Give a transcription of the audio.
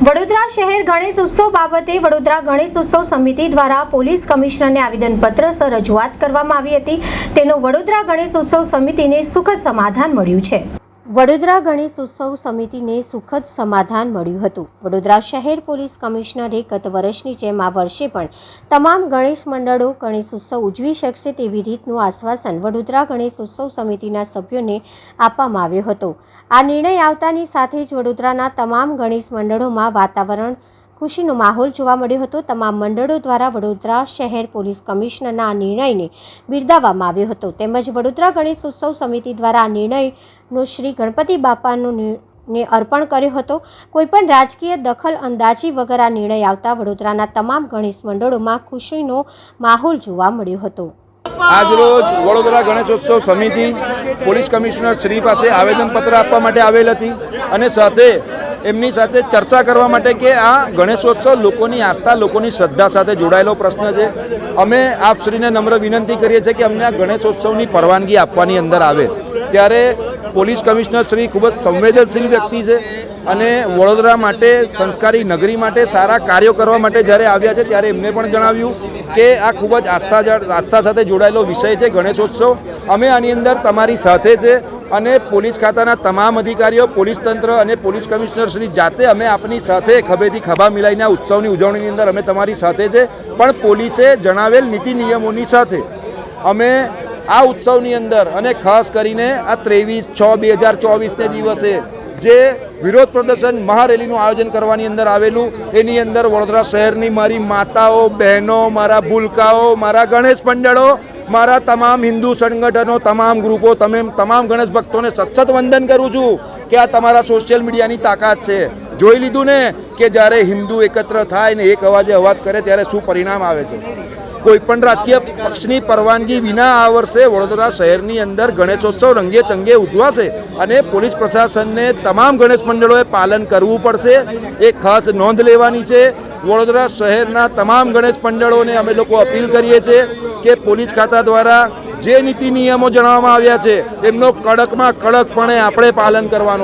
વડોદરા શહેર ગણેશ ઉત્સવ બાબતે વડોદરા ગણેશ ઉત્સવ સમિતિ દ્વારા પોલીસ કમિશનરને આવેદનપત્ર રજૂઆત કરવામાં આવી હતી. તેનો વડોદરા ગણેશ ઉત્સવ સમિતિને સુખદ સમાધાન મળ્યું છે. વડોદરા ગણેશ ઉત્સવ સમિતિને સુખદ સમાધાન મળ્યું હતું. વડોદરા શહેર પોલીસ કમિશનરે ગત વર્ષની જેમ આ વર્ષે પણ તમામ ગણેશ મંડળો ગણેશ ઉત્સવ ઉજવી શકશે તેવી રીતનું આશ્વાસન વડોદરા ગણેશ ઉત્સવ સમિતિના સભ્યોને આપવામાં આવ્યો હતો. આ નિર્ણય આવતાની સાથે જ વડોદરાના તમામ ગણેશ મંડળોમાં વાતાવરણ ખુશીનો માહોલ જોવા મળ્યો હતો. તમામ મંડળો દ્વારા વડોદરા શહેર પોલીસ કમિશનરના આ નિર્ણયને બિરદાવવામાં આવ્યો હતો. તેમજ વડોદરા ગણેશ ઉત્સવ સમિતિ દ્વારા આ નિર્ણયનો શ્રી ગણપતિ બાપાનો ને અર્પણ કર્યો હતો. કોઈપણ રાજકીય દખલ અંદાજી વગર આ નિર્ણય આવતા વડોદરાના તમામ ગણેશ મંડળોમાં ખુશીનો માહોલ જોવા મળ્યો હતો. આજરોજ વડોદરા ગણેશોત્સવ સમિતિ પોલીસ કમિશનર શ્રી પાસે આવેદનપત્ર આપવા માટે આવેલ હતી અને સાથે એમની સાથે ચર્ચા કરવા માટે કે આ ગણેશોત્સવ લોકોની આસ્થા, લોકોની શ્રદ્ધા સાથે જોડાયેલો પ્રશ્ન છે. અમે આપ શ્રીને નમ્ર વિનંતી કરીએ છીએ કે અમને આ ગણેશોત્સવની પરવાનગી આપવાની અંદર આવે. ત્યારે પોલીસ કમિશનર શ્રી ખૂબ જ સંવેદનશીલ વ્યક્તિ છે અને વડોદરા માટે, સંસ્કારી નગરી માટે સારા કાર્યો કરવા માટે જ્યારે આવ્યા છે ત્યારે એમને પણ જણાવ્યું કે આ ખૂબ જ આસ્થા આસ્થા સાથે જોડાયેલો વિષય છે ગણેશોત્સવ. અમે આની અંદર તમારી સાથે છે. અને પોલીસ ખાતાના તમામ અધિકારીઓ, પોલીસ તંત્ર અને પોલીસ કમિશનરશ્રી જાતે અમે આપની સાથે ખભેથી ખભા મિલાઈને આ ઉત્સવની ઉજવણીની અંદર અમે તમારી સાથે છે. પણ પોલીસે જણાવેલ નીતિ નિયમોની સાથે અમે આ ઉત્સવની અંદર અને ખાસ કરીને આ ત્રેવીસ છ બે હજાર ચોવીસને દિવસે જે વિરોધ પ્રદર્શન મહારેલીનું આયોજન કરવાની અંદર આવેલું, એની અંદર વડોદરા શહેરની મારી માતાઓ, બહેનો, મારા ભૂલકાઓ, મારા ગણેશ મંડળો મારા તમામ હિન્દુ સંગઠનો, તમામ ગ્રુપો, તમે તમામ ગણેશ ભક્તોને સતત વંદન કરું છું કે આ તમારા સોશિયલ મીડિયાની તાકાત છે. જોઈ લીધું ને કે જ્યારે હિન્દુ એકત્ર થાય ને એક અવાજે અવાજ કરે ત્યારે શું પરિણામ આવે છે? કોઈ પણ રાજકીય પક્ષની પરવાનગી વિના આ વર્ષે વડોદરા શહેરની અંદર ગણેશોત્સવ રંગે ચંગે ઉજવાશે અને પોલીસ પ્રશાસનને તમામ ગણેશ મંડળોએ પાલન કરવું પડશે. એ ખાસ નોંધ લેવાની છે વડોદરા શહેરના તમામ ગણેશ મંડળોને અમે લોકો અપીલ કરીએ છીએ કે પોલીસ ખાતા દ્વારા જે નીતિ નિયમો જણાવવામાં આવ્યા છે, એમનો કડકમાં કડકપણે આપણે પાલન કરવાનું